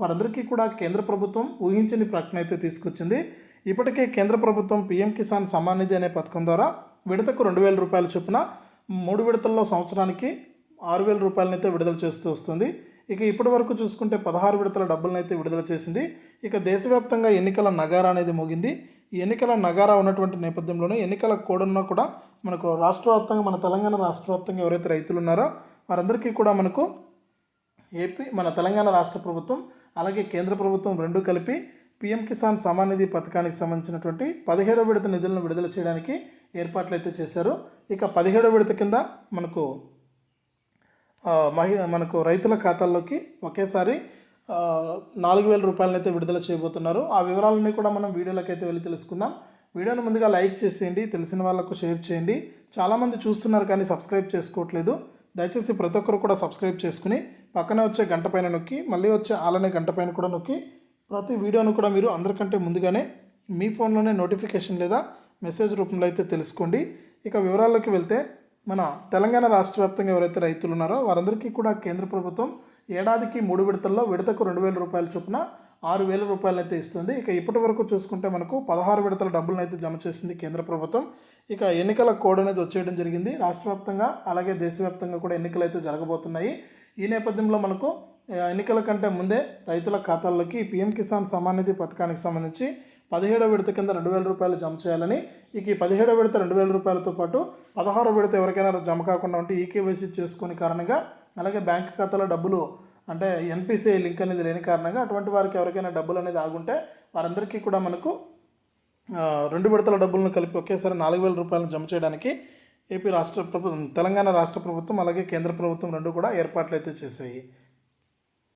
వారందరికీ కూడా కేంద్ర ప్రభుత్వం ఊహించని ప్రకటన అయితే తీసుకొచ్చింది. ఇప్పటికే కేంద్ర ప్రభుత్వం పీఎం కిసాన్ సమ్మాన్ నిధి అనే పథకం ద్వారా విడతకు రెండు వేల రూపాయల చొప్పున మూడు విడతల్లో సంవత్సరానికి ఆరు వేల రూపాయలనైతే విడుదల చేస్తూ వస్తుంది. ఇక ఇప్పటి వరకు చూసుకుంటే పదహారు విడతల డబ్బులనైతే విడుదల చేసింది. ఇక దేశవ్యాప్తంగా ఎన్నికల నగారా అనేది మోగింది. ఈ ఎన్నికల నగారా ఉన్నటువంటి నేపథ్యంలోనే ఎన్నికల కోడన్న కూడా మనకు రాష్ట్ర వ్యాప్తంగా మన తెలంగాణ రాష్ట్ర వ్యాప్తంగా ఎవరైతే రైతులు ఉన్నారో వారందరికీ కూడా మనకు ఏపీ మన తెలంగాణ రాష్ట్ర ప్రభుత్వం అలాగే కేంద్ర ప్రభుత్వం రెండు కలిపి పీఎం కిసాన్ సమాన్ నిధి పథకానికి సంబంధించినటువంటి పదిహేడవ విడత నిధులను విడుదల చేయడానికి ఏర్పాట్లు అయితే చేశారు. ఇక పదిహేడవ విడత కింద మనకు మహి మనకు రైతుల ఖాతాల్లోకి ఒకేసారి నాలుగు వేల రూపాయలనైతే విడుదల చేయబోతున్నారు. ఆ వివరాలన్నీ కూడా మనం వీడియోలోకి అయితే వెళ్ళి తెలుసుకుందాం. వీడియోని ముందుగా లైక్ చేసేయండి తెలిసిన వాళ్ళకు షేర్ చేయండి. చాలామంది చూస్తున్నారు కానీ సబ్స్క్రైబ్ చేసుకోవట్లేదు. దయచేసి ప్రతి ఒక్కరు కూడా సబ్స్క్రైబ్ చేసుకుని పక్కనే వచ్చే గంట పైన నొక్కి మళ్ళీ వచ్చే ఆలనే గంట పైన కూడా నొక్కి ప్రతి వీడియోను కూడా మీరు అందరికంటే ముందుగానే మీ ఫోన్లోనే నోటిఫికేషన్ లేదా మెసేజ్ రూపంలో అయితే తెలుసుకోండి. ఇక వివరాల్లోకి వెళ్తే మన తెలంగాణ రాష్ట్ర వ్యాప్తంగా ఎవరైతే రైతులు ఉన్నారో వారందరికీ కూడా కేంద్ర ప్రభుత్వం ఏడాదికి మూడు విడతల్లో విడతకు రెండు వేల రూపాయల చొప్పున ఆరు వేల రూపాయలు అయితే ఇస్తుంది. ఇక ఇప్పటి వరకు చూసుకుంటే మనకు పదహారు విడతల డబ్బులను అయితే జమ చేసింది కేంద్ర ప్రభుత్వం. ఇక ఎన్నికల కోడ్ అనేది వచ్చేయడం జరిగింది. రాష్ట్ర వ్యాప్తంగా అలాగే దేశవ్యాప్తంగా కూడా ఎన్నికలు అయితే జరగబోతున్నాయి. ఈ నేపథ్యంలో మనకు ఎన్నికల కంటే ముందే రైతుల ఖాతాల్లోకి పీఎం కిసాన్ సమ్మాన్ నిధి పథకానికి సంబంధించి పదిహేడో విడత కింద రెండు వేల రూపాయలు జమ చేయాలని ఇక ఈ పదిహేడో విడత రెండు వేల రూపాయలతో పాటు పదహారో విడత ఎవరికైనా జమ కాకుండా ఉంటే ఈకేవైసీ చేసుకునే కారణంగా అలాగే బ్యాంక్ ఖాతాలో డబ్బులు అంటే ఎన్పిసిఐ లింక్ అనేది లేని కారణంగా అటువంటి వారికి ఎవరికైనా డబ్బులు అనేది ఆగుంటే వారందరికీ కూడా మనకు రెండు విడతల డబ్బులను కలిపి ఒకేసారి నాలుగు వేల రూపాయలను జమ చేయడానికి ఏపీ రాష్ట్ర ప్రభుత్వం తెలంగాణ రాష్ట్ర ప్రభుత్వం అలాగే కేంద్ర ప్రభుత్వం రెండు కూడా ఏర్పాట్లు అయితే చేశాయి.